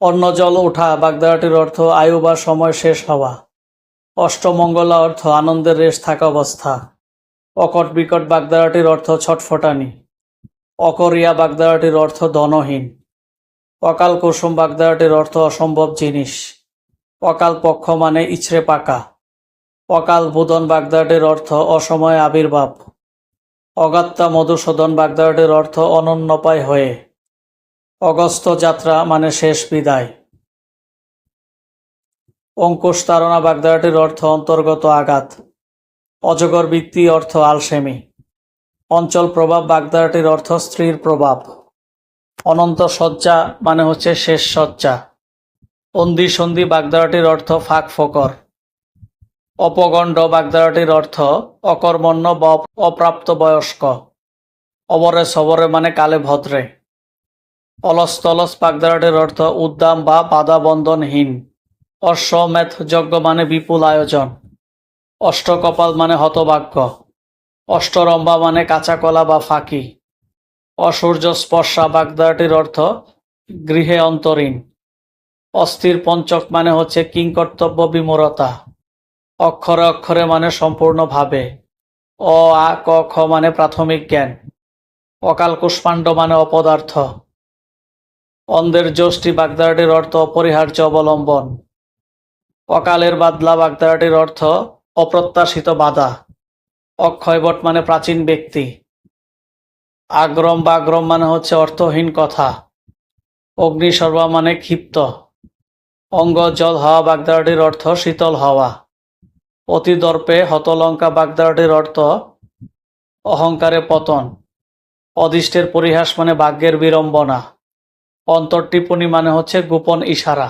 অন্ন জল ওঠা বাগধারাটির অর্থ আয়ু বা সময় শেষ হওয়া। অষ্টমঙ্গলা অর্থ আনন্দের রেশ থাকা অবস্থা। অকট বিকট বাগধারাটির অর্থ ছটফটানি। অকরিয়া বাগধারাটির অর্থ ধনহীন। অকাল কুসুম বাগধারাটির অর্থ অসম্ভব জিনিস। অকাল পক্ষ মানে ইছড়ে পাকা। অকাল বোধন বাগদাটির অর্থ অসময় আবির্ভাব। অগাত্তা মধুসূদন বাগদাটির অর্থ অনন্যপায় হয়ে। অগস্ত যাত্রা মানে শেষ বিদায়। অঙ্কুশ তারণা বাগদাটির অর্থ অন্তর্গত আঘাত। অজগর বৃত্তি অর্থ আলসেমি। অঞ্চল প্রভাব বাগদাটির অর্থ স্ত্রীর প্রভাব। অনন্ত শয্যা মানে হচ্ছে শেষ শয্যা। অন্দি সন্ধি বাগদাটির অর্থ ফাঁক ফকর। অপগণ্ড বাগদাটির অর্থ অকর্মণ্য বা অপ্রাপ্ত বয়স্ক অবরে সবরে মানে কালে ভদ্রে। অলস তলস বাগদাটির অর্থ উদ্দাম বা বাধা বন্ধনহীন অশ্বমেধ যজ্ঞ মানে বিপুল আয়োজন, অষ্টকপাল মানে হতভাগ্য অষ্টরম্বা মানে কাঁচা কলা বা ফাঁকি, অসূর্য স্পর্শা বাগদাটির অর্থ গৃহে অন্তরীণ, অস্থির পঞ্চক মানে হচ্ছে কিংকর্তব্য বিমূরতা অক্ষরে অক্ষরে মানে সম্পূর্ণভাবে অ, আ, ক, খ মানে প্রাথমিক জ্ঞান, অকাল কুষ্মাণ্ড মানে অপদার্থ। অন্ধের যষ্টি বাগদাটির অর্থ অপরিহার্য অবলম্বন। অকালের বাদলা বাগদাটির অর্থ অপ্রত্যাশিত বাধা। অক্ষয়বট মানে প্রাচীন ব্যক্তি। আগ্রম বাগ্রম মানে হচ্ছে অর্থহীন কথা। অগ্নিসর্বা মানে ক্ষিপ্ত। অঙ্গ জল হওয়া বাগদাটির অর্থ শীতল হওয়া। অতি দর্পে হতলঙ্কা বাগদাটির অর্থ অহংকারে পতন। অদিষ্টের পরিহাস মানে ভাগ্যের বিড়ম্বনা। অন্তর্টিপনি মানে হচ্ছে গোপন ইশারা।